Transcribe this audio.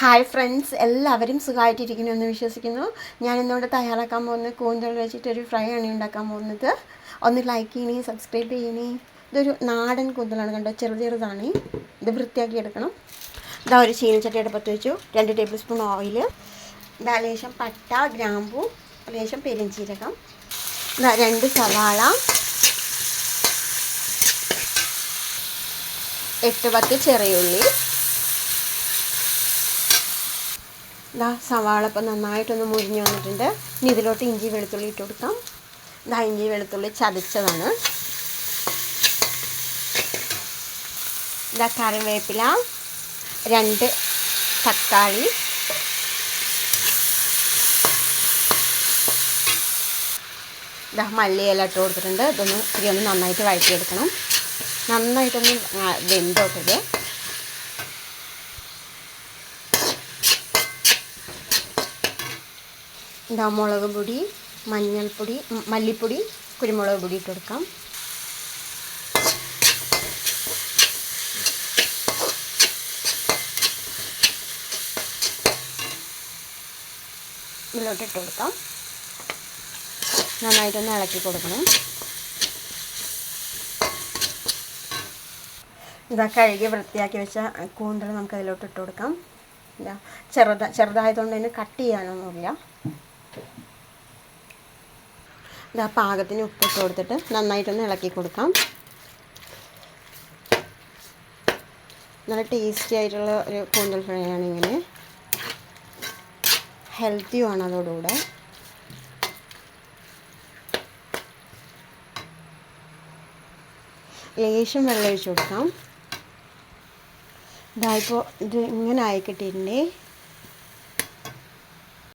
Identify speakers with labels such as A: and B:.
A: Hi friends എല്ലാവരും സുഖമായിട്ടിരിക്കുന്നു എന്ന് വിശ്വസിക്കുന്നു. ഞാൻ ഇന്നോട് തയ്യാറാക്കാൻ പോകുന്ന കൂന്തൽ വെച്ചിട്ടൊരു ഫ്രൈ ആണ് ഉണ്ടാക്കാൻ പോകുന്നത്. ഒന്ന് ലൈക്ക് ചെയ്യണേ സബ്സ്ക്രൈബ് ചെയ്യണേ. ഇതൊരു നാടൻ കൂന്തലാണ് കണ്ടോ? ചെറു ചെറുതാണ്. ഇത് വൃത്തിയാക്കി എടുക്കണം. ഇതാ ഒരു ചീനച്ചട്ടി അടുപ്പത്ത് വെച്ചു. രണ്ട് ടേബിൾ സ്പൂൺ ഓയിൽ ഇതാ ലേശം പട്ട ഗ്രാമ്പു ലേശം പെരിഞ്ചീരകം. ഇതാ രണ്ട് സവാള. എട്ട് പത്ത് ചെറിയുള്ളി ഇതാ സവാള ഇപ്പം നന്നായിട്ടൊന്ന് മുരിഞ്ഞ് വന്നിട്ടുണ്ട്. ഇനി ഇതിലോട്ട് ഇഞ്ചി വെളുത്തുള്ളി ഇട്ട് കൊടുക്കാം. ഇതാ ഇഞ്ചി വെളുത്തുള്ളി ചതച്ചതാണ്. ഇതാ കറിവേപ്പില രണ്ട് തക്കാളി ഇതാ മല്ലിയില ഇട്ട് കൊടുത്തിട്ടുണ്ട്. ഇതൊന്ന് ഒന്ന് നന്നായിട്ട് വഴറ്റിയെടുക്കണം. നന്നായിട്ടൊന്ന് വെന്തോട്ടത് ഇതാ മുളക് പൊടി മഞ്ഞൾപ്പൊടി മല്ലിപ്പൊടി കുരുമുളക് പൊടി ഇട്ട് കൊടുക്കാം. ഇതിലോട്ട് ഇട്ട് കൊടുക്കാം. നന്നായിട്ടൊന്ന് ഇളക്കി കൊടുക്കണം. ഇതാ കഴുകി വൃത്തിയാക്കി വെച്ച കൂന്തൽ നമുക്ക് അതിലോട്ട് ഇട്ട് കൊടുക്കാം. ചെറുത ചെറുതായതുകൊണ്ട് തന്നെ കട്ട് ചെയ്യാനൊന്നുമില്ല. ഇതാ പാകത്തിന് ഉപ്പിട്ട് കൊടുത്തിട്ട് നന്നായിട്ടൊന്ന് ഇളക്കി കൊടുക്കാം. നല്ല ടേസ്റ്റി ആയിട്ടുള്ള ഒരു കൂന്തൽ ഫ്രൈ ആണ് ഇങ്ങനെ ഹെൽത്തിയുമാണ് അതോടുകൂടെ. ലേശം വെള്ളം ഒഴിച്ച് കൊടുക്കാം. ഇതായിപ്പോൾ ഇത് ഇങ്ങനെ ആയി